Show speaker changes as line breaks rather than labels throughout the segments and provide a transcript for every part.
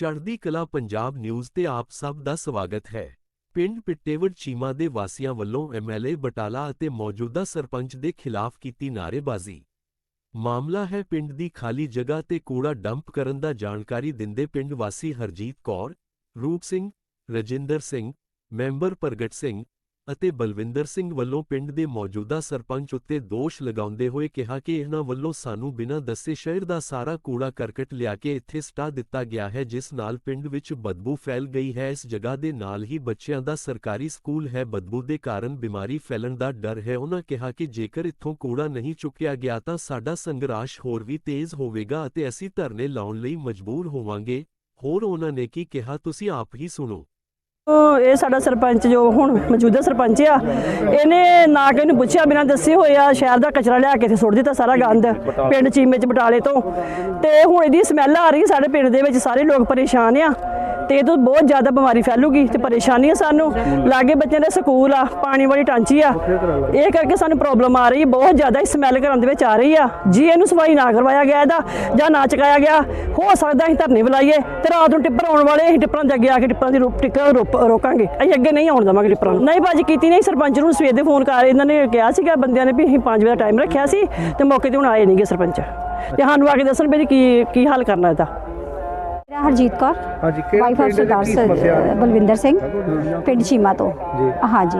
ਚੜ੍ਹਦੀ ਕਲਾ ਪੰਜਾਬ ਨਿਊਜ਼ ਤੇ ਆਪ ਸਭ ਦਾ ਸਵਾਗਤ ਹੈ। ਪਿੰਡ ਪਿੱਟੇਵੜ ਚੀਮਾ ਦੇ ਵਾਸੀਆਂ ਵੱਲੋਂ ਐਮਐਲਏ ਬਟਾਲਾ ਅਤੇ ਮੌਜੂਦਾ ਸਰਪੰਚ ਦੇ ਖਿਲਾਫ ਕੀਤੀ ਨਾਅਰੇਬਾਜ਼ੀ। ਮਾਮਲਾ ਹੈ ਪਿੰਡ ਦੀ ਖਾਲੀ ਜਗ੍ਹਾ ਤੇ ਕੂੜਾ ਡੰਪ ਕਰਨ ਦਾ ਜਾਣਕਾਰੀ ਦਿੰਦੇ ਪਿੰਡ ਵਾਸੀ ਹਰਜੀਤ ਕੌਰ, ਰੂਪ ਸਿੰਘ, ਰਜਿੰਦਰ ਸਿੰਘ, ਮੈਂਬਰ ਪ੍ਰਗਟ ਸਿੰਘ ਅਤੇ ਬਲਵਿੰਦਰ ਸਿੰਘ ਵੱਲੋਂ ਪਿੰਡ ਦੇ ਮੌਜੂਦਾ ਸਰਪੰਚ ਉੱਤੇ ਦੋਸ਼ ਲਗਾਉਂਦੇ ਹੋਏ ਕਿਹਾ ਕਿ ਇਹਨਾਂ ਵੱਲੋਂ ਸਾਨੂੰ ਬਿਨਾਂ ਦੱਸੇ ਸ਼ਹਿਰ ਦਾ ਸਾਰਾ ਕੂੜਾ ਕਰਕਟ ਲਿਆ ਕੇ ਇੱਥੇ ਸਟਾ ਦਿੱਤਾ ਗਿਆ ਹੈ, ਜਿਸ ਨਾਲ ਪਿੰਡ ਵਿੱਚ ਬਦਬੂ ਫੈਲ ਗਈ ਹੈ। ਇਸ ਜਗ੍ਹਾ ਦੇ ਨਾਲ ਹੀ ਬੱਚਿਆਂ ਦਾ ਸਰਕਾਰੀ ਸਕੂਲ ਹੈ। ਬਦਬੂ ਦੇ ਕਾਰਨ ਬਿਮਾਰੀ ਫੈਲਣ ਦਾ ਡਰ ਹੈ। ਉਹਨਾਂ ਕਿਹਾ ਕਿ ਜੇਕਰ ਇੱਥੋਂ ਕੂੜਾ ਨਹੀਂ ਚੁੱਕਿਆ ਗਿਆ ਤਾਂ ਸਾਡਾ ਸੰਘਰਸ਼ ਹੋਰ ਵੀ ਤੇਜ਼ ਹੋਵੇਗਾ ਅਤੇ ਅਸੀਂ ਧਰਨੇ ਲਾਉਣ ਲਈ ਮਜਬੂਰ ਹੋਵਾਂਗੇ। ਹੋਰ ਉਹਨਾਂ ਨੇ ਕੀ ਕਿਹਾ, ਤੁਸੀਂ ਆਪ ਹੀ ਸੁਣੋ।
ਇਹ ਸਾਡਾ ਸਰਪੰਚ ਜੋ ਹੁਣ ਮੌਜੂਦਾ ਸਰਪੰਚ ਆ, ਇਹਨੇ ਨਾ ਕਿ ਇਹਨੂੰ ਪੁੱਛਿਆ, ਬਿਨਾਂ ਦੱਸੇ ਹੋਇਆ ਸ਼ਹਿਰ ਦਾ ਕਚਰਾ ਲਿਆ ਕੇ ਇੱਥੇ ਸੁੱਟ ਦਿੱਤਾ ਸਾਰਾ ਗੰਦ, ਪਿੰਡ ਚੀਮੇ ਚ ਬਟਾਲੇ ਤੋਂ। ਤੇ ਹੁਣ ਇਹਦੀ ਸਮੈਲ ਆ ਰਹੀ, ਸਾਡੇ ਪਿੰਡ ਦੇ ਵਿੱਚ ਸਾਰੇ ਲੋਕ ਪਰੇਸ਼ਾਨ ਆ। ਤੇ ਇਹ ਤੋਂ ਬਹੁਤ ਜ਼ਿਆਦਾ ਬਿਮਾਰੀ ਫੈਲੂਗੀ ਤੇ ਪਰੇਸ਼ਾਨੀ ਆ ਸਾਨੂੰ। ਲਾਗੇ ਬੱਚਿਆਂ ਦੇ ਸਕੂਲ ਆ, ਪਾਣੀ ਵਾਲੀ ਟਾਂਚੀ ਆ। ਇਹ ਕਰਕੇ ਸਾਨੂੰ ਪ੍ਰੋਬਲਮ ਆ ਰਹੀ, ਬਹੁਤ ਜ਼ਿਆਦਾ ਸਮੈਲ ਘਰਾਂ ਦੇ ਵਿੱਚ ਆ ਰਹੀ ਆ। ਜੀ, ਇਹਨੂੰ ਸਫ਼ਾਈ ਨਾ ਕਰਵਾਇਆ ਗਿਆ ਇਹਦਾ, ਜਾਂ ਨਾ ਚੁਕਾਇਆ ਗਿਆ। ਹੋ ਸਕਦਾ ਅਸੀਂ ਧਰਨੇ ਬੁਲਾਈਏ ਤੇ ਰਾਤ ਨੂੰ ਟਿੱਪਰ ਆਉਣ ਵਾਲੇ, ਅਸੀਂ ਟਿੱਪਰਾਂ ਦੇ ਅੱਗੇ ਆ ਕੇ ਟਿੱਪਰਾਂ ਦੀ ਰੋਕ ਟਿੱਕਰ ਰੋਪ- ਰੋਕਾਂਗੇ। ਅਸੀਂ ਅੱਗੇ ਨਹੀਂ ਆਉਣ ਦੇਵਾਂਗੇ ਟਿੱਪਰਾਂ ਨੂੰ। ਨਹੀਂ ਭਾਜੀ, ਕੀਤੀ ਨਹੀਂ, ਸਰਪੰਚ ਨੂੰ ਸਵੇਰ ਦੇ ਫੋਨ ਕਰ, ਇਹਨਾਂ ਨੇ ਕਿਹਾ ਸੀਗਾ ਬੰਦਿਆਂ ਨੇ ਵੀ ਅਸੀਂ 5 ਵਜੇ ਦਾ ਟਾਈਮ ਰੱਖਿਆ ਸੀ ਤੇ ਮੌਕੇ ਤੇ ਹੁਣ ਆਏ ਨਹੀਂਗੇ ਸਰਪੰਚ। ਤੇ ਸਾਨੂੰ ਆ ਕੇ ਦੱਸਣ ਵੀ ਕੀ ਕੀ ਹੱਲ ਕਰਨਾ ਇਹਦਾ।
ਮੇਰਾ ਹਰਜੀਤ ਕੌਰ।
ਹਾਂਜੀ ਕਿਹੜਾ
ਵਾਈਫ ਆਫ
ਪਿੰਡ
ਸਰਦਾਰ
ਕੀ ਸਮੱਸਿਆ? ਆ
ਸ- ਬਲਵਿੰਦਰ ਸਿੰਘ ਪਿੰਡ ਚੀਮਾ ਤੋਂ।
ਜੀ।
ਹਾਂਜੀ।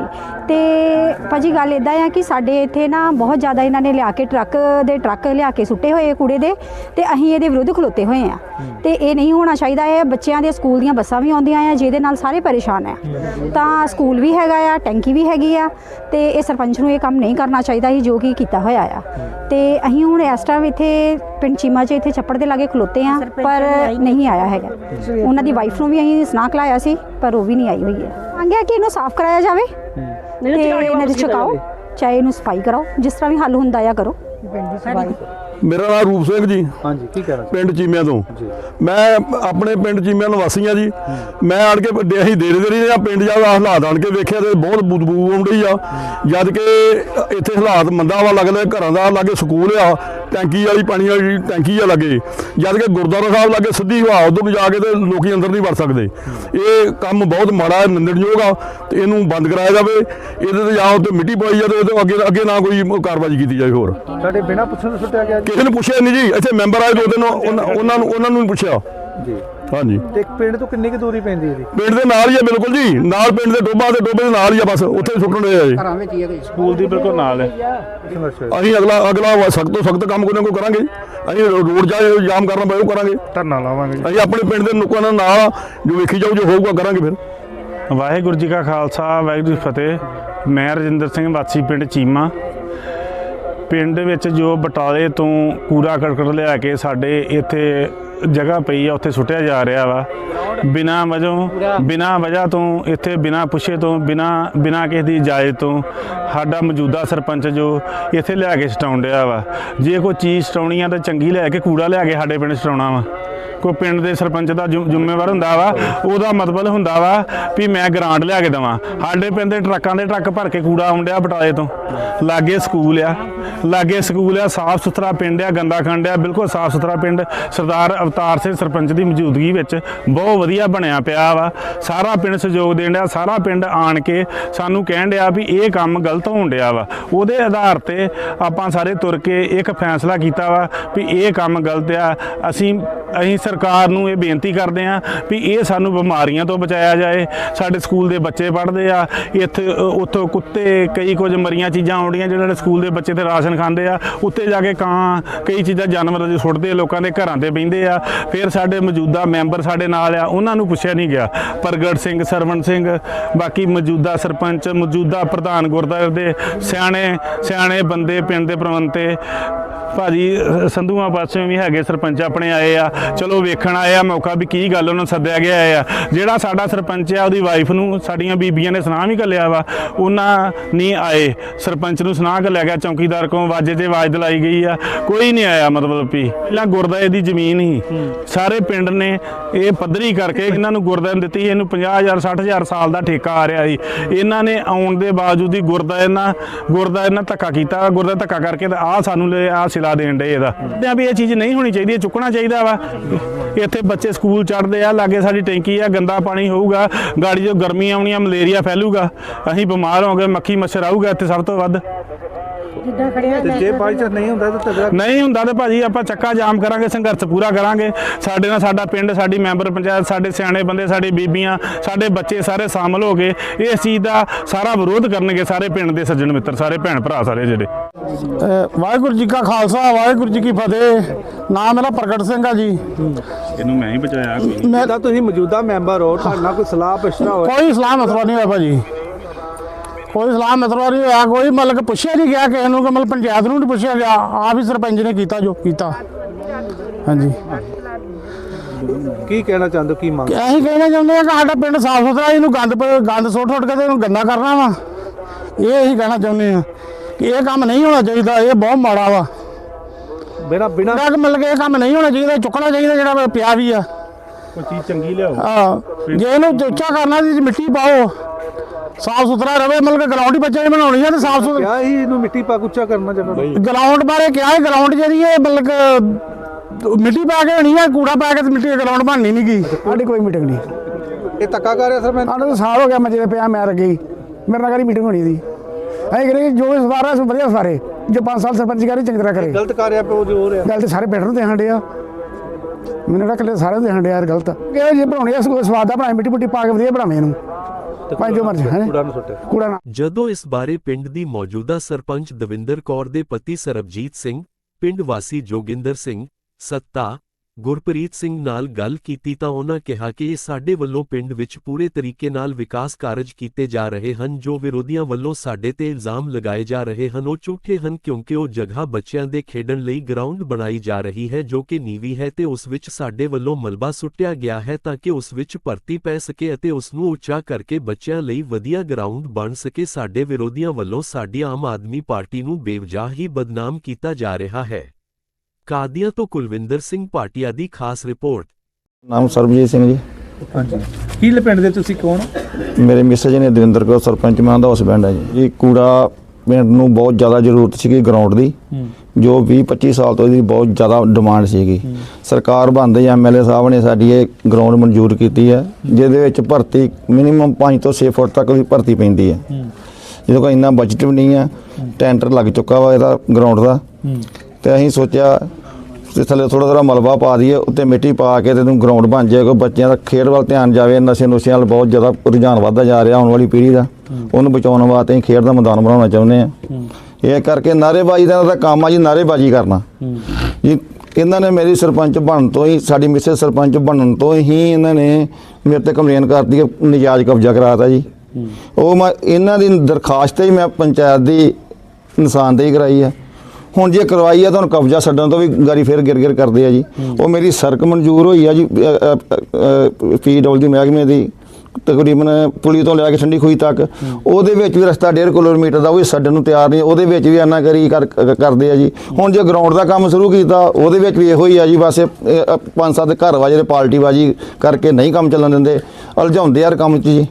ਤੇ ਭਾਜੀ ਗੱਲ ਇਦਾਂ ਆ ਕਿ ਸਾਡੇ ਇੱਥੇ ਨਾ ਬਹੁਤ ਜ਼ਿਆਦਾ ਇਹਨਾਂ ਨੇ ਲਿਆ ਕੇ ਟਰੱਕ ਦੇ ਟਰੱਕ ਲਿਆ ਕੇ ਸੁੱਟੇ ਹੋਏ ਕੂੜੇ ਦੇ ਤੇ ਅਸੀਂ ਇਹਦੇ ਵਿਰੁੱਧ ਖਲੋਤੇ ਹੋਏ ਆ। ਤੇ ਇਹ ਨਹੀਂ ਹੋਣਾ ਚਾਹੀਦਾ ਇਹ ਬੱਚਿਆਂ ਦੇ ਸਕੂਲ ਦੀਆਂ ਬੱਸਾਂ ਵੀ ਆਉਂਦੀਆਂ ਆ ਜਿਹਦੇ ਨਾਲ ਸਾਰੇ ਪਰੇਸ਼ਾਨ ਆ। ਤਾਂ ਸਕੂਲ ਵੀ ਹੈਗਾ ਆ ਟੈਂਕੀ ਵੀ ਹੈਗੀ ਆ ਤੇ ਇਹ ਸਰਪੰਚ ਨੂੰ ਇਹ ਕੰਮ ਨਹੀਂ ਕਰਨਾ ਚਾਹੀਦਾ ਸੀ ਜੋ ਕਿ ਕੀਤਾ ਹੋਇਆ ਆ। ਤੇ ਅਸੀਂ ਹੁਣ ਇਸ ਟਾਈਮ ਇੱਥੇ ਪਿੰਡ ਚੀਮਾ 'ਚ ਇੱਥੇ ਛੱਪੜ ਦੇ ਲਾਗੇ ਖਲੋਤੇ ਆ ਪਰ ਨਹੀਂ ਆਇਆ। ਹੈਗਾ। ਉਹਨਾਂ ਦੀ ਵਾਈਫ ਨੂੰ ਵੀ ਅਸੀਂ ਸੁਣਾ ਕਲਾਇਆ ਸੀ ਪਰ ਉਹ ਵੀ ਨਹੀਂ ਆਈ ਹੋਈ ਹੈ। ਮੰਗਿਆ ਕਿ ਇਹਨੂੰ ਸਾਫ਼ ਕਰਾਇਆ ਜਾਵੇ ਤੇ ਇਹਨਾਂ ਦੀ ਚੁਕਾਓ ਚਾਹੇ ਇਹਨੂੰ ਸਫ਼ਾਈ ਕਰਾਓ ਜਿਸ ਤਰ੍ਹਾਂ ਵੀ ਹੱਲ ਹੁੰਦਾ ਆ ਕਰੋ।
ਮੇਰਾ ਨਾਮ ਰੂਪ ਸਿੰਘ ਜੀ।
ਹਾਂਜੀ ਕੀ ਕਹਿਣਾ
ਪਿੰਡ ਚੀਮਿਆਂ ਤੋਂ।
ਜੀ।
ਮੈਂ ਆਪਣੇ ਪਿੰਡ ਚੀਮਿਆਂ ਨਿਵਾਸੀ ਆ ਜੀ। ਮੈਂ ਆਣ ਕੇ ਅਸੀਂ ਦੇਰੇ ਦੇਰੇ ਆ ਪਿੰਡ ਜਾ ਹਾਲਾਤ ਆਣ ਕੇ ਵੇਖਿਆ ਤੇ ਬਹੁਤ ਬਦਬੂ ਆਉਂਦੀ ਆ। ਜਦ ਕਿ ਇੱਥੇ ਹਾਲਾਤ ਮੰਦਾ ਵਾ ਲੱਗਦਾ ਘਰਾਂ ਦਾ ਲਾਗੇ ਸਕੂਲ ਆ। ਟੈਂਕੀ ਵਾਲੀ ਪਾਣੀ ਵਾਲੀ ਟੈਂਕੀ ਆ ਲੱਗੇ। ਜਦ ਕਿ ਗੁਰਦੁਆਰਾ ਸਾਹਿਬ ਲਾਗੇ ਸਿੱਧੀ ਹਵਾ ਉਧਰ ਨੂੰ ਜਾ ਕੇ ਤੇ ਲੋਕੀ ਅੰਦਰ ਨਹੀਂ ਵੜ ਸਕਦੇ। ਇਹ ਕੰਮ ਬਹੁਤ ਮਾੜਾ ਹੈ, ਨਿੰਦਣਯੋਗ ਆ ਤੇ ਇਹਨੂੰ ਬੰਦ ਕਰਾਇਆ ਜਾਵੇ। ਇਹਦੇ ਤੇ ਜਾਂ ਉੱਤੇ ਮਿੱਟੀ ਪਾਈ ਜਾਵੇ ਤੇ ਅੱਗੇ ਅੱਗੇ ਨਾ ਕੋਈ ਕਾਰਵਾਈ ਕੀਤੀ ਜਾਵੇ ਹੋਰ।
ਸਾਡੇ ਬਿਨਾ ਪੁੱਛਣ ਸੁੱਟਿਆ ਗਿਆ
ਕਿਸੇ ਨੇ ਪੁੱਛਿਆ ਨਹੀਂ ਜੀ ਇੱਥੇ ਮੈਂਬਰ ਆਏ ਦੋ ਦਿਨ ਉਹਨਾਂ ਨੂੰ ਉਹਨਾਂ ਨੂੰ ਪੁੱਛਿਆ।
ਜੀ।
ਹਾਂਜੀ।
ਤੇ ਪਿੰਡ ਤੋਂ ਕਿੰਨੀ ਕੁ ਦੂਰੀ ਪੈਂਦੀ ਹੈ ਜੀ?
ਪਿੰਡ ਦੇ ਨਾਲ ਹੀ ਆ ਬਿਲਕੁਲ ਜੀ। ਨਾਲ ਪਿੰਡ ਦੇ ਡੋਬਾ ਦੇ ਡੋਬੇ ਦੇ ਨਾਲ ਹੀ ਆ ਬਸ। ਉੱਥੇ ਹੀ ਸੁੱਟਣ ਦੇ ਆ ਜੀ।
ਸਕੂਲ ਦੀ ਬਿਲਕੁਲ ਨਾਲ ਹੈ।
ਅਸੀਂ ਅਗਲਾ ਅਗਲਾ ਸਖਤ ਤੋਂ ਸਖਤ ਕੰਮ ਕੋਈ ਨਾ ਕੋਈ ਕਰਾਂਗੇ ਜੀ। ਅਸੀਂ ਰੋਡ ਜਾ ਜਾਮ ਕਰਨਾ ਪਏ ਉਹ ਕਰਾਂਗੇ।
ਧਰਨਾ ਲਾਵਾਂਗੇ
ਅਸੀਂ ਆਪਣੇ ਪਿੰਡ ਦੇ ਲੋਕਾਂ ਨਾਲ ਨਾਲ ਜੋ ਵੇਖੀ ਜਾਊ ਜੋ ਹੋਊਗਾ ਕਰਾਂਗੇ ਫਿਰ।
ਵਾਹਿਗੁਰੂ ਜੀ ਕਾ ਖਾਲਸਾ ਵਾਹਿਗੁਰੂ ਜੀ ਕੀ ਫਤਿਹ। ਮੈਂ ਰਜਿੰਦਰ ਸਿੰਘ ਵਾਸੀ ਪਿੰਡ ਚੀਮਾ। ਪਿੰਡ ਵਿੱਚ ਜੋ ਬਟਾਲੇ ਤੋਂ ਕੂੜਾ ਕਰਕਟ ਲਿਆ ਕੇ ਸਾਡੇ ਇੱਥੇ ਜਗ੍ਹਾ ਪਈ ਆ, ਉੱਥੇ ਸੁੱਟਿਆ ਜਾ ਰਿਹਾ ਵਾ। ਬਿਨਾਂ ਵਜੋਂ, ਬਿਨਾਂ ਵਜ੍ਹਾ ਤੋਂ ਇੱਥੇ, ਬਿਨਾਂ ਪੁੱਛੇ ਤੋਂ, ਬਿਨਾਂ ਬਿਨਾਂ ਕਿਸੇ ਦੀ ਇਜਾਜ਼ਤ ਤੋਂ ਸਾਡਾ ਮੌਜੂਦਾ ਸਰਪੰਚ ਜੋ ਇੱਥੇ ਲਿਆ ਕੇ ਸਟਾਉਣ ਡਿਆ ਵਾ। ਜੇ ਕੋਈ ਚੀਜ਼ ਸਟਾਉਣੀ ਆ ਤਾਂ ਚੰਗੀ ਲੈ ਕੇ ਕੂੜਾ ਲਿਆ ਕੇ ਸਾਡੇ ਪਿੰਡ ਸਟਾਉਣਾ ਵਾ। ਕੋਈ ਪਿੰਡ ਦੇ ਸਰਪੰਚ ਦਾ ਜ਼ਿੰਮ- ਜ਼ਿੰਮੇਵਾਰ ਹੁੰਦਾ ਵਾ, ਉਹਦਾ ਮਤਲਬ ਹੁੰਦਾ ਵਾ ਵੀ ਮੈਂ ਗ੍ਰਾਂਟ ਲਿਆ ਕੇ ਦਵਾਂ। ਸਾਡੇ ਪਿੰਡ ਦੇ ਟਰੱਕਾਂ ਦੇ ਟਰੱਕ ਭਰ ਕੇ ਕੂੜਾ ਆਉਂਦਿਆ ਬਟਾਲੇ ਤੋਂ। ਲਾਗੇ ਸਕੂਲ ਆ। ਲਾਗੇ ਸਕੂਲ ਆ, ਸਾਫ਼ ਸੁਥਰਾ ਪਿੰਡ ਆ, ਗੰਦਾ ਖੰਡ ਆ, ਬਿਲਕੁਲ ਸਾਫ਼ ਸੁਥਰਾ ਪਿੰਡ। ਸਰਦਾਰ ਅਵਤਾਰ ਸਿੰਘ ਸਰਪੰਚ ਦੀ ਮੌਜੂਦਗੀ ਵਿੱਚ ਬਹੁਤ ਵਧੀਆ ਬਣਿਆ ਪਿਆ ਵਾ। ਸਾਰਾ ਪਿੰਡ ਸਹਿਯੋਗ ਦੇਣ ਡਿਆ, ਸਾਰਾ ਪਿੰਡ ਆਣ ਕੇ ਸਾਨੂੰ ਕਹਿਣ ਡਿਆ ਵੀ ਇਹ ਕੰਮ ਗਲਤ ਹੋਣ ਡਿਆ ਵਾ। ਉਹਦੇ ਆਧਾਰ ਤੇ ਆਪਾਂ ਸਾਰੇ ਤੁਰ ਕੇ ਇੱਕ ਫੈਸਲਾ ਕੀਤਾ ਵਾ ਵੀ ਇਹ ਕੰਮ ਗਲਤ ਆ। ਅਸੀਂ ਅਸੀਂ ਸਰਕਾਰ ਨੂੰ ਇਹ ਬੇਨਤੀ ਕਰਦੇ ਆ ਵੀ ਇਹ ਸਾਨੂੰ ਬਿਮਾਰੀਆਂ ਤੋਂ ਬਚਾਇਆ ਜਾਏ। ਸਾਡੇ ਸਕੂਲ ਦੇ ਬੱਚੇ ਪੜ੍ਹਦੇ ਆ, ਇੱਥੇ ਉੱਥੋਂ ਕੁੱਤੇ, ਕਈ ਕੁਝ ਮਰੀਆਂ ਚੀਜ਼ਾਂ ਆਉਂਦੀਆਂ, ਜਿਹੜੇ ਸਕੂਲ ਦੇ ਬੱਚੇ ਤੇ ਰਾਸ਼ਨ ਖਾਂਦੇ ਆ ਉੱਤੇ ਜਾ ਕੇ ਕਾਂ ਕਈ ਚੀਜ਼ਾਂ ਜਾਨਵਰਾਂ ਦੇ ਸੁੱਟਦੇ ਆ, ਲੋਕਾਂ ਦੇ ਘਰਾਂ ਤੇ ਬਹਿੰਦੇ ਆ। ਫਿਰ ਸਾਡੇ ਮੌਜੂਦਾ ਮੈਂਬਰ ਸਾਡੇ ਨਾਲ ਆ ਉਹਨਾਂ ਨੂੰ ਪੁੱਛਿਆ ਨਹੀਂ ਗਿਆ। ਪ੍ਰਗਟ ਸਿੰਘ ਸਰਵਣ ਸਿੰਘ ਬਾਕੀ ਮੌਜੂਦਾ ਸਰਪੰਚ ਮੌਜੂਦਾ ਪ੍ਰਧਾਨ ਗੁਰਦੁਆਰੇ ਦੇ ਸਿਆਣੇ ਸਿਆਣੇ ਬੰਦੇ ਪਿੰਡ ਦੇ ਪ੍ਰਬੰਧਤੇ ਭਾਜੀ ਅ, ਸੰਧੂਆਂ ਪਾਸਿਓਂ ਵੀ ਹੈਗੇ ਸਰਪੰਚ ਆਪਣੇ ਆਏ ਆ। ਚਲੋ ਵੇਖਣ ਆਏ ਆ ਮੌਕਾ ਵੀ ਕੀ ਗੱਲ ਉਹਨਾਂ ਸੱਦਿਆ ਗਿਆ ਆ। ਜਿਹੜਾ ਸਾਡਾ ਸਰਪੰਚ ਆ ਉਹਦੀ ਵਾਈਫ ਨੂੰ ਸਾਡੀਆਂ ਬੀਬੀਆਂ ਨੇ ਸੁਨਾਹ ਵੀ ਘੱਲਿਆ ਵਾ। ਉਹਨਾਂ ਨਹੀਂ ਆਏ। ਸਰਪੰਚ ਨੂੰ ਸੁਨਾਹ ਘੱਲਿਆ ਗਿਆ ਚੌਕੀਦਾਰ ਕੋਲ ਵਾਜੇ ਤੇ ਆਵਾਜ਼ ਦਿਲਾਈ ਗਈ ਆ। ਕੋਈ ਨਹੀਂ ਆਇਆ ਮਤਲਬ ਵੀ। ਪਹਿਲਾਂ ਗੁਰਦਾਏ ਦੀ ਜ਼ਮੀਨ ਹੀ ਸਾਰੇ ਪਿੰਡ ਨੇ ਇਹ ਪੱਧਰੀ ਕਰਕੇ ਇਹਨਾਂ ਨੂੰ ਗੁਰਦਾਏ ਨੂੰ ਦਿੱਤੀ। ਇਹਨੂੰ 50000 60000 ਸਾਲ ਦਾ ਠੇਕਾ ਆ ਰਿਹਾ ਸੀ। ਇਹਨਾਂ ਨੇ ਆਉਣ ਦੇ ਬਾਵਜੂਦ ਹੀ ਗੁਰਦਾ ਇਹਨਾਂ ਗੁਰਦਾ ਇਹਨਾਂ ਧੱਕਾ ਕੀਤਾ। ਗੁਰਦਾ ਧੱਕਾ ਕਰਕੇ ਤੇ ਆ ਸਾਨੂੰ ਆ ਸਿਲਾ ਦੇਣ ਦੇ ਇਹਦਾ। ਤੇ ਵੀ ਇਹ ਚੀਜ਼ ਨਹੀਂ ਹੋਣੀ ਚਾਹੀਦੀ, ਇਹ ਚੁੱਕਣਾ ਚਾਹੀਦਾ ਵਾ। ਇੱਥੇ ਬੱਚੇ ਸਕੂਲ ਚੜ੍ਹਦੇ ਆ, ਲਾਗੇ ਸਾਡੀ ਟੈਂਕੀ ਆ, ਗੰਦਾ ਪਾਣੀ ਹੋਊਗਾ, ਗਾੜੀ ਜੋ ਗਰਮੀ ਆਉਣੀ ਆ ਮਲੇਰੀਆ ਫੈਲੂਗਾ, ਅਸੀਂ ਬਿਮਾਰ ਹੋਵਾਂਗੇ ਮੱਖੀ ਮੱਛਰ ਆਊਗਾ ਇੱਥੇ ਸਭ ਤੋਂ ਵੱਧ।
ਤੇ ਜੇ ਬਾਈ ਚਾਂਸ ਨਹੀਂ ਹੁੰਦਾ ਤਾਂ ਤਗੜਾ
ਨਹੀਂ ਹੁੰਦਾ ਤੇ ਭਾਜੀ ਆਪਾਂ ਚੱਕਾ ਜਾਮ ਕਰਾਂਗੇ ਸੰਘਰਸ਼ ਪੂਰਾ ਕਰਾਂਗੇ। ਸਾਡੇ ਨਾਲ ਸਾਡਾ ਪਿੰਡ ਸਾਡੀ ਮੈਂਬਰ ਪੰਚਾਇਤ ਸਾਡੇ ਸਿਆਣੇ ਬੰਦੇ ਸਾਡੀ ਬੀਬੀਆਂ ਸਾਡੇ ਬੱਚੇ ਸਾਰੇ ਸ਼ਾਮਲ ਹੋ ਕੇ ਇਸ ਚੀਜ਼ ਦਾ ਸਾਰਾ ਵਿਰੋਧ ਕਰਨਗੇ ਸਾਰੇ ਪਿੰਡ ਦੇ ਸੱਜਣ ਮਿੱਤਰ ਸਾਰੇ ਭੈਣ ਭਰਾ ਸਾਰੇ ਜਿਹੜੇ।
ਵਾਹਿਗੁਰੂ ਜੀ ਕਾ ਖਾਲਸਾ ਵਾਹਿਗੁਰੂ ਜੀ ਕੀ ਫਤਿਹ। ਨਾਮ ਮੇਰਾ ਪ੍ਰਗਟ ਸਿੰਘ ਆ ਜੀ।
ਇਹਨੂੰ ਮੈਂ ਹੀ ਬਚਾਇਆ ਕੋਈ।
ਮੈਂ
ਤਾਂ ਤੁਸੀਂ ਮੌਜੂਦਾ ਮੈਂਬਰ ਹੋ ਤੁਹਾਡੇ ਨਾਲ ਕੋਈ ਸਲਾਹ ਪਿਛੜਾ ਹੋਇਆ
ਕੋਈ ਸਲਾਹ ਮਸਲਾ ਨਹੀਂ ਹੋਇਆ ਭਾਜੀ। ਕੋਈ ਸਲਾਹ ਮਸਲਾ ਨਹੀਂ ਹੋਇਆ ਕੋਈ ਮਤਲਬ ਪੁੱਛਿਆ ਨਹੀਂ ਗਿਆ ਕਿਸੇ ਨੂੰ ਕਿ ਮਤਲਬ ਪੰਚਾਇਤ ਨੂੰ ਨਹੀਂ ਪੁੱਛਿਆ ਗਿਆ ਆਪ ਹੀ ਸਰਪੰਚ ਨੇ ਕੀਤਾ ਜੋ ਕੀਤਾ। ਹਾਂਜੀ।
ਕੀ ਕਹਿਣਾ ਚਾਹੁੰਦੇ ਹੋ ਕੀ ਮੰਗ?
ਅਸੀਂ ਕਹਿਣਾ ਚਾਹੁੰਦੇ ਆ ਕਿ ਸਾਡਾ ਪਿੰਡ ਸਾਫ਼ ਸੁਥਰਾ ਇਹਨੂੰ ਗੰਦ ਪ- ਗੰਦ ਸੁੱਟ ਸੁੱਟ ਕੇ ਤੇ ਇਹਨੂੰ ਗੰਦਾ ਕਰਨਾ ਵਾ। ਇਹ ਅਸੀਂ ਕਹਿਣਾ ਚਾਹੁੰਦੇ ਆ ਕਿ ਇਹ ਕੰਮ ਨਹੀਂ ਹੋਣਾ ਚਾਹੀਦਾ ਇਹ ਬਹੁਤ ਮਾੜਾ ਵਾ।
ਬਿਨਾ ਬਿਨਾ
ਜਿਹੜਾ ਕਿ ਮਤਲਬ ਕਿ ਇਹ ਕੰਮ ਨਹੀਂ ਹੋਣਾ ਚਾਹੀਦਾ ਚੁੱਕਣਾ ਚਾਹੀਦਾ ਜਿਹੜਾ ਪਿਆ ਵੀ ਆ।
ਕੋਈ ਚੀਜ਼ ਚੰਗੀ ਲਿਆਓ।
ਹਾਂ ਜੇ ਇਹਨੂੰ ਉੱਚਾ ਕਰਨਾ ਦੀ ਮਿੱਟੀ ਪਾਓ। ਸਾਫ਼ ਸੁਥਰਾ ਰਵੇ ਮਤਲਬ ਕਿ ਗਰਾਊਂਡ ਹੀ ਬੱਚੇ ਨੇ ਬਣਾਉਣੀ ਆ ਤੇ ਸਾਫ਼ ਸੁਥਰਾ
ਕਿਹਾ ਹੀ ਇਹਨੂੰ ਮਿੱਟੀ ਪਾ ਕੇ ਉੱਚਾ ਕਰਨਾ ਚਾਹੁੰਦਾ
ਗਰਾਊਂਡ ਬਾਰੇ ਕਿਹਾ ਹੈ ਗਰਾਊਂਡ ਜਿਹੜੀ ਹੈ ਮਤਲਬ ਕਿ ਮਿੱਟੀ ਪਾ ਕੇ ਹੋਣੀ ਆ ਕੂੜਾ ਪਾ ਕੇ ਤੇ ਮਿੱਟੀ ਗਰਾਊਂਡ ਬਣਨੀ ਨਹੀਂ ਗਈ ਸਾਡੀ ਕੋਈ ਮੀਟਿੰਗ ਨਹੀਂ।
ਇਹ ਧੱਕਾ ਕਰ ਰਿਹਾ ਸਰ ਮੈਂ।
ਸਾਡਾ ਤਾਂ ਸਾਲ ਹੋ ਗਿਆ ਮੈਂ ਜਿਵੇਂ ਪਿਆ ਮੈਂ ਰੱਗੀ ਮੇਰੇ ਨਾਲ ਕਰੀ ਮੀਟਿੰਗ ਹੋਣੀ ਦੀ ਅਸੀਂ ਕਹਿੰਦੇ ਜੋ ਹੈ ਸੋ ਵਧੀਆ ਸੁਧਾਰੇ ਜੋ 5 ਸਾਲ ਸਰਪੰਚ ਕਰੀ ਚੰਗੀ ਤਰ੍ਹਾਂ ਕਰੇ।
ਗਲਤ ਕਰ ਰਿਹਾ ਪਿਓ ਜੋ ਹੋ ਰਿਹਾ।
ਗੱਲ ਤੇ ਸਾਰੇ ਪਿੰਡ ਨੂੰ ਦੇਣ ਡਿਆ ਮੈਨੂੰ ਤਾਂ ਕੱਲੇ ਸਾਰਿਆਂ ਨੂੰ ਦੇਣ ਡਿਆ ਯਾਰ ਗਲਤ। ਇਹ ਜੇ ਬਣਾਉਣੀ ਆ ਸਵਾਦ ਦਾ ਬਣਾਏ ਮਿੱਟੀ ਮੁੱਟੀ ਪਾ ਕੇ ਵਧੀਆ ਬਣਾਵੇਂ ਇਹਨੂੰ। ਭਾਈ ਜੋ ਮਰਜ਼ੀ ਹੈ?
ਕੂੜਾ ਨੂੰ ਸੁੱਟੇ।
ਕੂੜਾ ਨਾ।
ਜਦੋਂ ਇਸ ਬਾਰੇ ਪਿੰਡ ਦੀ ਮੌਜੂਦਾ ਸਰਪੰਚ ਦਵਿੰਦਰ ਕੌਰ ਦੇ ਪਤੀ ਸਰਬਜੀਤ ਸਿੰਘ ਪਿੰਡ ਵਾਸੀ ਜੋਗਿੰਦਰ ਸਿੰਘ ਸੱਤਾ ਗੁਰਪ੍ਰੀਤ ਸਿੰਘ ਨਾਲ ਗੱਲ ਕੀਤੀ ਤਾਂ ਉਹਨਾਂ ਕਿਹਾ ਕਿ ਇਹ ਸਾਡੇ ਵੱਲੋਂ ਪਿੰਡ ਵਿੱਚ ਪੂਰੇ ਤਰੀਕੇ ਨਾਲ ਵਿਕਾਸ ਕਾਰਜ ਕੀਤੇ ਜਾ ਰਹੇ ਹਨ, ਜੋ ਵਿਰੋਧੀਆਂ ਵੱਲੋਂ ਸਾਡੇ ਤੇ ਇਲਜ਼ਾਮ ਲਗਾਏ ਜਾ ਰਹੇ ਹਨ। ਉਹ ਝੂਠੇ ਹਨ ਕਿਉਂਕਿ ਉਹ ਜਗ੍ਹਾ ਬੱਚਿਆਂ ਦੇ ਖੇਡਣ ਲਈ ਗਰਾਊਂਡ ਬਣਾਈ ਜਾ ਰਹੀ ਹੈ, ਜੋ ਕਿ ਨੀਵੀ ਹੈ ਤੇ ਉਸ ਵਿੱਚ ਸਾਡੇ ਵੱਲੋਂ ਮਲਬਾ ਸੁੱਟਿਆ ਗਿਆ ਹੈ ਤਾਂ ਕਿ ਉਸ ਵਿੱਚ ਭਰਤੀ ਪੈ ਸਕੇ ਅਤੇ ਉਸ ਨੂੰ ਉੱਚਾ ਕਰਕੇ ਬੱਚਿਆਂ ਲਈ ਵਧੀਆ ਗਰਾਊਂਡ ਬਣ ਸਕੇ। ਸਾਡੇ ਵਿਰੋਧੀਆਂ ਵੱਲੋਂ ਸਾਡੀ ਆਮ ਆਦਮੀ ਪਾਰਟੀ ਨੂੰ ਬੇਵਜ੍ਹਾ ਹੀ ਬਦਨਾਮ ਕੀਤਾ ਜਾ ਰਿਹਾ ਹੈ। ਕਾਦੀਆਂ ਤੋਂ ਕੁਲਵਿੰਦਰ ਸਿੰਘ ਭਾਟੀਆ ਦੀ ਖਾਸ ਰਿਪੋਰਟ?
ਨਾਮ ਸਰਬਜੀਤ ਸਿੰਘ ਜੀ।
ਹਾਂਜੀ। ਕੀ ਪਿੰਡ ਦੇ ਤੁਸੀਂ ਕੌਣ
ਮੇਰੇ ਮਿਸਜ ਨੇ ਦਵਿੰਦਰ ਕੌਰ ਸਰਪੰਚ ਮਾਨ ਦਾ ਹਸਬੈਂਡ ਹੈ ਜੀ। ਇਹ ਕੂੜਾ ਪਿੰਡ ਨੂੰ ਬਹੁਤ ਜ਼ਿਆਦਾ ਜ਼ਰੂਰਤ ਸੀਗੀ ਗਰਾਊਂਡ ਦੀ। ਜੋ 20 25 ਸਾਲ ਤੋਂ ਇਹਦੀ ਬਹੁਤ ਜ਼ਿਆਦਾ ਡਿਮਾਂਡ ਸੀਗੀ। ਸਰਕਾਰ ਬੰਦੇ ਐਮਐਲਏ ਸਾਹਿਬ ਨੇ ਸਾਡੀ ਇਹ ਗਰਾਊਂਡ ਮਨਜ਼ੂਰ ਕੀਤੀ ਹੈ ਜਿਹਦੇ ਵਿੱਚ ਭਰਤੀ ਮਿਨੀਮਮ 5 ਤੋਂ 6 ਫੁੱਟ ਤੱਕ ਦੀ ਭਰਤੀ ਪੈਂਦੀ ਹੈ। ਜਿਹਦੇ ਕੋਲ ਇੰਨਾ ਬਜਟ ਵੀ ਨਹੀਂ ਹੈ ਟੈਂਟਰ ਲੱਗ ਚੁੱਕਾ ਵਾ ਇਹਦਾ ਗਰਾਊਂਡ ਦਾ। ਤੇ ਅਸੀਂ ਸੋਚਿਆ ਤੇ ਥੱਲੇ ਥੋੜਾ ਥੋੜਾ ਮਲਬਾ ਪਾ ਦਈਏ ਉੱਤੇ ਮਿੱਟੀ ਪਾ ਕੇ ਤੇ ਇਹਨੂੰ ਗਰਾਊਂਡ ਬਣ ਜਾਏ ਕੋਈ ਬੱਚਿਆਂ ਦਾ ਖੇਡ ਵੱਲ ਧਿਆਨ ਜਾਵੇ ਨਸ਼ੇ ਨੁਸ਼ਿਆਂ ਵੱਲ ਬਹੁਤ ਜ਼ਿਆਦਾ ਰੁਝਾਨ ਵੱਧਦਾ ਜਾ ਰਿਹਾ ਆਉਣ ਵਾਲੀ ਪੀੜ੍ਹੀ ਦਾ। ਉਹਨੂੰ ਬਚਾਉਣ ਵਾਸਤੇ ਅਸੀਂ ਖੇਡ ਦਾ ਮੈਦਾਨ ਬਣਾਉਣਾ ਚਾਹੁੰਦੇ ਆ ਇਹ ਕਰਕੇ ਨਾਰੇਬਾਜ਼ੀ ਦਾ ਇਹਦਾ ਕੰਮ ਆ ਜੀ ਨਾਰੇਬਾਜ਼ੀ ਕਰਨਾ। ਜੀ ਇਹਨਾਂ ਨੇ ਮੇਰੀ ਸਰਪੰਚ ਬਣਨ ਤੋਂ ਹੀ ਸਾਡੀ ਮਿਸੇ ਸਰਪੰਚ ਬਣਨ ਤੋਂ ਹੀ ਇਹਨਾਂ ਨੇ ਮੇਰੇ ਤੇ ਕੰਪਲੇਨ ਕਰਤੀ ਕਿ ਨਜਾਇਜ਼ ਕਬਜ਼ਾ ਕਰਾਤਾ ਜੀ। ਉਹ ਮੈਂ ਇਹਨਾਂ ਦੀ ਦਰਖਾਸਤ ਤੇ ਹੀ ਮੈਂ ਪੰਚਾਇਤ ਦੀ ਨਿਸ਼ਾਨਦੇਹੀ ਕਰਾਈ ਆ ਹੁਣ ਜੇ ਕਰਵਾਈ ਆ ਤਾਂ ਹੁਣ ਕਬਜ਼ਾ ਛੱਡਣ ਤੋਂ ਵੀ ਗਾਰੀ ਫੇਰ ਗਿਰ ਗਿਰ ਕਰਦੇ ਆ ਜੀ। ਉਹ ਮੇਰੀ ਸਰਕ ਮਨਜ਼ੂਰ ਹੋਈ ਆ ਜੀ ਪੀਡਬਲ ਦੀ ਮਹਿਕਮੇ ਦੀ। ਤਕਰੀਬਨ ਪੁਲੀ ਤੋਂ ਲੈ ਕੇ ਠੰਡੀ ਖੂਹੀ ਤੱਕ। ਉਹਦੇ ਵਿੱਚ ਵੀ ਰਸਤਾ 1.5 ਕਿਲੋਮੀਟਰ ਦਾ ਉਹ ਵੀ ਛੱਡਣ ਨੂੰ ਤਿਆਰ ਨਹੀਂ। ਉਹਦੇ ਵਿੱਚ ਵੀ ਆਨਾ ਕਰੀ ਕਰ ਕਰ- ਕਰਦੇ ਆ ਜੀ। ਹੁਣ ਜੇ ਗਰਾਊਂਡ ਦਾ ਕੰਮ ਸ਼ੁਰੂ ਕੀਤਾ ਉਹਦੇ ਵਿੱਚ ਵੀ ਇਹੋ ਹੀ ਆ ਜੀ ਬਸ ਪੰਜ ਸੱਤ ਘਰ ਵਾ ਜਿਹੜੇ ਪਾਰਟੀ ਬਾਜੀ ਕਰਕੇ ਨਹੀਂ ਕੰਮ ਚੱਲਣ ਦਿੰਦੇ। ਉਲਝਾਉਂਦੇ ਯਾਰ ਕੰਮ 'ਚ ਜੀ।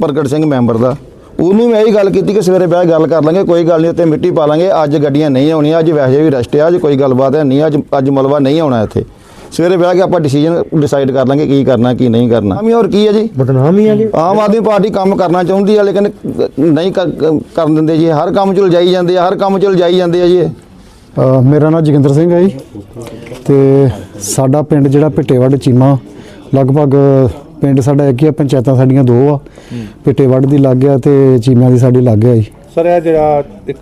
ਪ੍ਰਗਟ ਸਿੰਘ ਮੈਂਬਰ ਦਾ। ਉਹਨੂੰ ਮੈਂ ਇਹੀ ਗੱਲ ਕੀਤੀ ਕਿ ਸਵੇਰੇ ਬਹਿ ਕੇ ਗੱਲ ਕਰ ਲਾਂਗੇ ਕੋਈ ਗੱਲ ਨਹੀਂ ਉੱਤੇ ਮਿੱਟੀ ਪਾ ਲਾਂਗੇ ਅੱਜ ਗੱਡੀਆਂ ਨਹੀਂ ਆਉਣੀਆਂ ਅੱਜ ਵੈਸੇ ਵੀ ਰੈਸਟ ਆ ਅੱਜ ਕੋਈ ਗੱਲਬਾਤ ਹੈ ਨਹੀਂ ਅੱਜ ਅੱਜ ਮਲਬਾ ਨਹੀਂ ਆਉਣਾ ਇੱਥੇ। ਸਵੇਰੇ ਬਹਿ ਕੇ ਆਪਾਂ ਡਿਸੀਜਨ ਡਿਸਾਈਡ ਕਰ ਲਾਂਗੇ ਕੀ ਕਰਨਾ ਕੀ ਨਹੀਂ ਕਰਨਾ। ਆਮੀ ਹੋਰ ਕੀ ਹੈ ਜੀ?
ਬਦਨਾਮ ਹੀ ਆ ਜੀ।
ਆਮ ਆਦਮੀ ਪਾਰਟੀ ਕੰਮ ਕਰਨਾ ਚਾਹੁੰਦੀ ਹੈ ਲੇਕਿਨ ਨਹੀਂ ਕਰ- ਕਰਨ ਦਿੰਦੇ ਜੀ ਹਰ ਕੰਮ ਚ ਉਲਝਾਈ ਜਾਂਦੇ ਆ ਹਰ ਕੰਮ ਚ ਉਲਝਾਈ ਜਾਂਦੇ ਆ ਜੀ
ਮੇਰਾ ਨਾਮ ਜੋਗਿੰਦਰ ਸਿੰਘ ਹੈ ਜੀ। ਤੇ ਸਾਡਾ ਪਿੰਡ ਜਿਹੜਾ ਪਿੱਟੇਵੱਡ ਚੀਮਾ ਲਗਭਗ ਪਿੰਡ ਸਾਡਾ ਇੱਕ ਹੀ ਆ ਪੰਚਾਇਤਾਂ ਸਾਡੀਆਂ ਦੋ ਆ। ਪਿੱਟੇਵੱਡ ਦੀ ਲੱਗ ਗਿਆ ਤੇ ਚੀਮਾ ਦੀ ਸਾਡੀ ਲੱਗ ਗਿਆ ਜੀ।
ਸਰ ਇਹ ਜਿਹੜਾ ਇੱਕ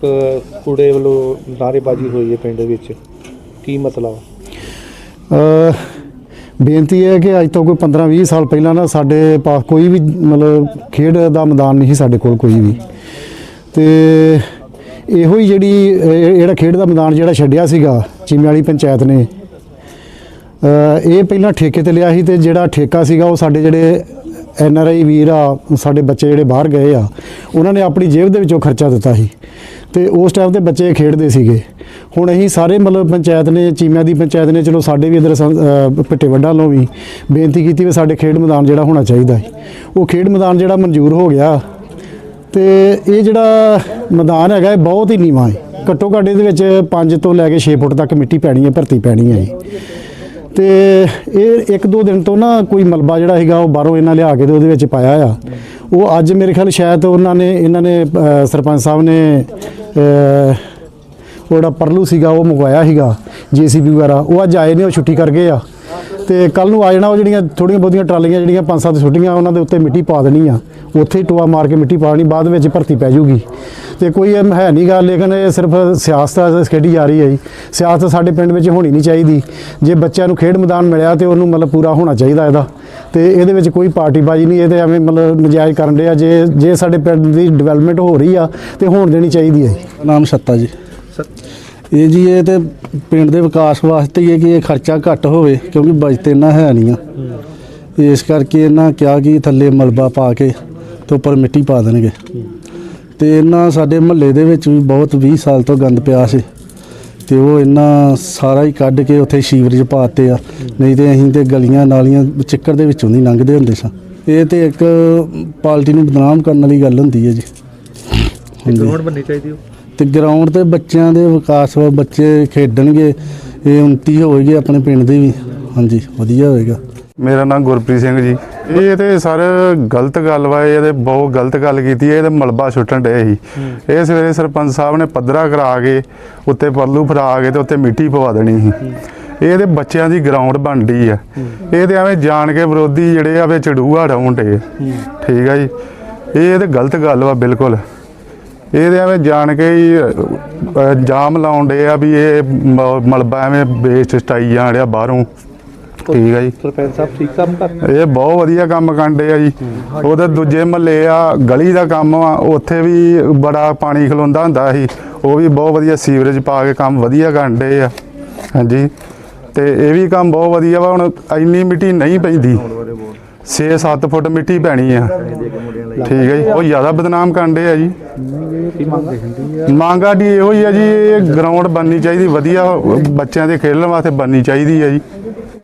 ਕੂੜੇ ਵੱਲੋਂ ਨਾਰੇਬਾਜ਼ੀ ਹੋਈ ਹੈ ਪਿੰਡ ਵਿੱਚ ਕੀ ਮਸਲਾ
ਅ, ਬੇਨਤੀ ਹੈ ਕਿ ਅੱਜ ਤੋਂ ਕੋਈ 15 20 ਸਾਲ ਪਹਿਲਾਂ ਨਾ ਸਾਡੇ ਪਾਸ ਕੋਈ ਵੀ ਮਤਲਬ ਖੇਡ ਦਾ ਮੈਦਾਨ ਨਹੀਂ ਸੀ ਸਾਡੇ ਕੋਲ ਕੋਈ ਵੀ। ਤੇ ਇਹੋ ਹੀ ਜਿਹੜੀ ਜਿਹੜਾ ਖੇਡ ਦਾ ਮੈਦਾਨ ਜਿਹੜਾ ਛੱਡਿਆ ਸੀਗਾ ਚੀਮੇ ਵਾਲੀ ਪੰਚਾਇਤ ਨੇ ਇਹ ਪਹਿਲਾਂ ਠੇਕੇ ਤੇ ਲਿਆ ਸੀ ਤੇ ਜਿਹੜਾ ਠੇਕਾ ਸੀਗਾ ਉਹ ਸਾਡੇ ਜਿਹੜੇ ਐਨ ਆਰ ਆਈ ਵੀਰ ਆ, ਸਾਡੇ ਬੱਚੇ ਜਿਹੜੇ ਬਾਹਰ ਗਏ ਆ, ਉਹਨਾਂ ਨੇ ਆਪਣੀ ਜੇਬ ਦੇ ਵਿੱਚੋਂ ਖਰਚਾ ਦਿੱਤਾ ਸੀ ਤੇ ਉਸ ਟਾਈਮ ਤੇ ਬੱਚੇ ਖੇਡਦੇ ਸੀਗੇ। ਹੁਣ ਅਸੀਂ ਸਾਰੇ ਮਤਲਬ ਪੰਚਾਇਤ ਨੇ, ਚੀਮਿਆਂ ਦੀ ਪੰਚਾਇਤ ਨੇ, ਚਲੋ ਸਾਡੇ ਵੀ ਇਧਰ ਪਿੱਟੇ ਵੱਡਾ ਵੱਲੋਂ ਵੀ ਬੇਨਤੀ ਕੀਤੀ ਵੀ ਸਾਡੇ ਖੇਡ ਮੈਦਾਨ ਜਿਹੜਾ ਹੋਣਾ ਚਾਹੀਦਾ ਹੈ। ਉਹ ਖੇਡ ਮੈਦਾਨ ਜਿਹੜਾ ਮਨਜ਼ੂਰ ਹੋ ਗਿਆ ਤੇ ਇਹ ਜਿਹੜਾ ਮੈਦਾਨ ਹੈਗਾ ਇਹ ਬਹੁਤ ਹੀ ਨੀਵਾਂ ਹੈ। ਘੱਟੋ ਘੱਟ ਇਹਦੇ ਵਿੱਚ 5 ਤੋਂ ਲੈ ਕੇ 6 ਫੁੱਟ ਤੱਕ ਮਿੱਟੀ ਪੈਣੀ ਹੈ, ਭਰਤੀ ਪੈਣੀ ਹੈ ਜੀ। ਤੇ ਇਹ ਇੱਕ ਦੋ ਦਿਨ ਤੋਂ ਨਾ ਕੋਈ ਮਲਬਾ ਜਿਹੜਾ ਹੈਗਾ ਉਹ ਬਾਹਰੋਂ ਇਹਨਾਂ ਲਿਆ ਕੇ ਤੇ ਉਹਦੇ ਵਿੱਚ ਪਾਇਆ ਆ। ਉਹ ਅੱਜ ਮੇਰੇ ਖਿਆਲ ਸ਼ਾਇਦ ਉਹਨਾਂ ਨੇ ਇਹਨਾਂ ਨੇ ਸਰਪੰਚ ਸਾਹਿਬ ਨੇ ਅ, ਉਹ ਜਿਹੜਾ ਪਰਲੂ ਸੀਗਾ ਉਹ ਮੰਗਵਾਇਆ ਸੀਗਾ ਜੀਸੀਬੀ ਵਗੈਰਾ। ਉਹ ਅੱਜ ਆਏ ਨੇ ਉਹ ਛੁੱਟੀ ਕਰ ਗਏ ਆ। ਤੇ ਕੱਲ ਨੂੰ ਆ ਜਾਣਾ ਉਹ ਜਿਹੜੀਆਂ ਥੋੜੀਆਂ ਬਹੁਤੀਆਂ ਟਰਾਲੀਆਂ ਜਿਹੜੀਆਂ ਪੰਜ ਸੱਤ ਛੁੱਟੀਆਂ ਉਹਨਾਂ ਦੇ ਉੱਤੇ ਮਿੱਟੀ ਪਾ ਦੇਣੀ ਆ। ਉੱਥੇ ਹੀ ਟੋਆ ਮਾਰ ਕੇ ਮਿੱਟੀ ਪਾਣੀ ਬਾਅਦ ਵਿੱਚ ਭਰਤੀ ਪੈ ਜੂਗੀ। ਤੇ ਕੋਈ ਇਹ ਹੈ ਨਹੀਂ ਗੱਲ, ਲੇਕਿਨ ਇਹ ਸਿਰਫ ਸਿਆਸਤ ਖੇਡੀ ਜਾ ਰਹੀ ਹੈ ਜੀ। ਸਿਆਸਤ ਸਾਡੇ ਪਿੰਡ ਵਿੱਚ ਹੋਣੀ ਨਹੀਂ ਚਾਹੀਦੀ। ਜੇ ਬੱਚਿਆਂ ਨੂੰ ਖੇਡ ਮੈਦਾਨ ਮਿਲਿਆ ਤੇ ਉਹਨੂੰ ਮਤਲਬ ਪੂਰਾ ਹੋਣਾ ਚਾਹੀਦਾ ਇਹਦਾ। ਤੇ ਇਹਦੇ ਵਿੱਚ ਕੋਈ ਪਾਰਟੀਬਾਜ਼ੀ ਨਹੀਂ, ਇਹ ਤੇ ਐਵੇਂ ਮਤਲਬ ਨਜਾਇਜ਼ ਕਰਨ ਦੇ ਆ ਜੇ ਜੇ ਸਾਡੇ ਪਿੰਡ ਦੀ ਡਿਵੈਲਪਮੈਂਟ ਹੋ ਰਹੀ ਆ, ਤੇ ਹੋਣ ਦੇਣੀ ਚਾਹੀਦੀ ਹੈ ਜੀ।
ਨਾਮ ਸੱਤਾ ਜੀ। ਇਹ ਜੀ ਇਹ ਤੇ ਪਿੰਡ ਦੇ ਵਿਕਾਸ ਵਾਸਤੇ ਹੀ ਹੈ ਕਿ ਇਹ ਖਰਚਾ ਘੱਟ ਹੋਵੇ ਕਿਉਂਕਿ ਬਜਟ ਇੰਨਾ ਹੈ ਨਹੀਂ ਆ। ਇਸ ਕਰਕੇ ਇਹਨਾਂ ਕਿਹਾ ਕਿ ਥੱਲੇ ਮਲਬਾ ਪਾ ਕੇ ਤੇ ਉੱਪਰ ਮਿੱਟੀ ਪਾ ਦੇਣਗੇ। ਤੇ ਇਹਨਾਂ ਸਾਡੇ ਮਹੱਲੇ ਦੇ ਵਿੱਚ ਵੀ ਬਹੁਤ 20 ਸਾਲ ਤੋਂ ਗੰਦ ਪਿਆ ਸੀ। ਤੇ ਉਹ ਇਹਨਾਂ ਸਾਰਾ ਹੀ ਕੱਢ ਕੇ ਉੱਥੇ ਸੀਵਰੇਜ ਪਾਤੇ ਆ। ਨਹੀਂ ਤੇ ਅਸੀਂ ਤੇ ਗਲੀਆਂ ਨਾਲੀਆਂ ਚਿੱਕੜ ਦੇ ਵਿੱਚੋਂ ਦੀ ਲੰਘਦੇ ਹੁੰਦੇ ਸਾਂ। ਇਹ ਤੇ ਇੱਕ ਪਾਰਟੀ ਨੂੰ ਬਦਨਾਮ ਕਰਨ ਵਾਲੀ ਗੱਲ ਹੁੰਦੀ ਹੈ ਜੀ।
ਗਰਾਊਂਡ ਬੰਨੀ ਚਾਹੀਦੀ ਉਹ
ਤੇ ਗਰਾਊਂਡ ਤੇ ਬੱਚਿਆਂ ਦੇ ਵਿਕਾਸ ਵਾ ਬੱਚੇ ਖੇਡਣਗੇ ਇਹ ਉન્નਤੀ ਹੋਏਗੀ ਆਪਣੇ ਪਿੰਡ ਦੀ ਵੀ। ਹਾਂਜੀ ਵਧੀਆ ਹੋਏਗਾ।
ਮੇਰਾ ਨਾਮ ਗੁਰਪ੍ਰੀਤ ਸਿੰਘ ਜੀ। ਇਹ ਤੇ ਸਰ ਗਲਤ ਗੱਲ ਵਾ ਇਹ ਤੇ ਬਹੁਤ ਗਲਤ ਗੱਲ ਕੀਤੀ ਹੈ ਇਹ ਤੇ ਮਲਬਾ ਛੁੱਟਣ ਡੇ ਸੀ। ਇਹ ਸਵੇਰੇ ਸਰਪੰਚ ਸਾਹਿਬ ਨੇ ਪੱਧਰਾ ਕਰਾ ਕੇ ਉੱਤੇ ਪਰਲੂ ਫਰਾ ਕੇ ਤੇ ਉੱਤੇ ਮਿੱਟੀ ਪਵਾ ਦੇਣੀ ਸੀ। ਇਹ ਤੇ ਬੱਚਿਆਂ ਦੀ ਗਰਾਊਂਡ ਬਣਦੀ ਆ। ਇਹ ਤੇ ਐਵੇਂ ਜਾਣ ਕੇ ਵਿਰੋਧੀ ਜਿਹੜੇ ਆ ਵਿੱਚ ਡੂਆ ਡਾਉਣ ਡੇ ਠੀਕ ਆ ਜੀ। ਇਹ ਤੇ ਗਲਤ ਗੱਲ ਵਾ ਬਿਲਕੁਲ। ਇਹ ਤੇ ਐਵੇਂ ਜਾਣ ਕੇ ਹੀ ਅਹ, ਜਾਮ ਲਾਉਣ ਡੇ ਆ ਵੀ ਇਹ ਮ- ਮਲਬਾ ਐਵੇਂ ਵੇਚ ਸਟਾਈ ਜਾਣ ਡਿਆ ਬਾਹਰੋਂ। ਠੀਕ ਆ ਜੀ।
ਸਰਪੰਚ ਸਾਹਿਬ ਠੀਕ ਕੰਮ ਕਰ
ਇਹ ਬਹੁਤ ਵਧੀਆ ਕੰਮ ਕਰਦੇ ਆ ਜੀ। ਉਹਦੇ ਦੂਜੇ ਮਹੱਲੇ ਆ ਗਲੀ ਦਾ ਕੰਮ ਆ ਉੱਥੇ ਵੀ ਬੜਾ ਪਾਣੀ ਖਲੋਂਦਾ ਹੁੰਦਾ ਸੀ। ਉਹ ਵੀ ਬਹੁਤ ਵਧੀਆ ਸੀਵਰੇਜ ਪਾ ਕੇ ਕੰਮ ਵਧੀਆ ਕਰਦੇ ਆ। ਹਾਂਜੀ। ਤੇ ਇਹ ਵੀ ਕੰਮ ਬਹੁਤ ਵਧੀਆ ਵਾ ਹੁਣ ਇੰਨੀ ਮਿੱਟੀ ਨਹੀਂ ਪੈਂਦੀ। 6-7 ਫੁੱਟ ਮਿੱਟੀ ਪੈਣੀ ਆ। ਠੀਕ ਹੈ ਜੀ। ਉਹ ਜ਼ਿਆਦਾ ਬਦਨਾਮ ਕਰਦੇ ਆ ਜੀ। ਮੰਗ ਸਾਡੀ ਇਹੋ ਹੀ ਆ ਜੀ, ਇਹ ਗਰਾਊਂਡ ਬਣਨੀ ਚਾਹੀਦੀ, ਵਧੀਆ ਬੱਚਿਆਂ ਦੇ ਖੇਡਣ ਵਾਸਤੇ ਬਣਨੀ ਚਾਹੀਦੀ ਆ ਜੀ।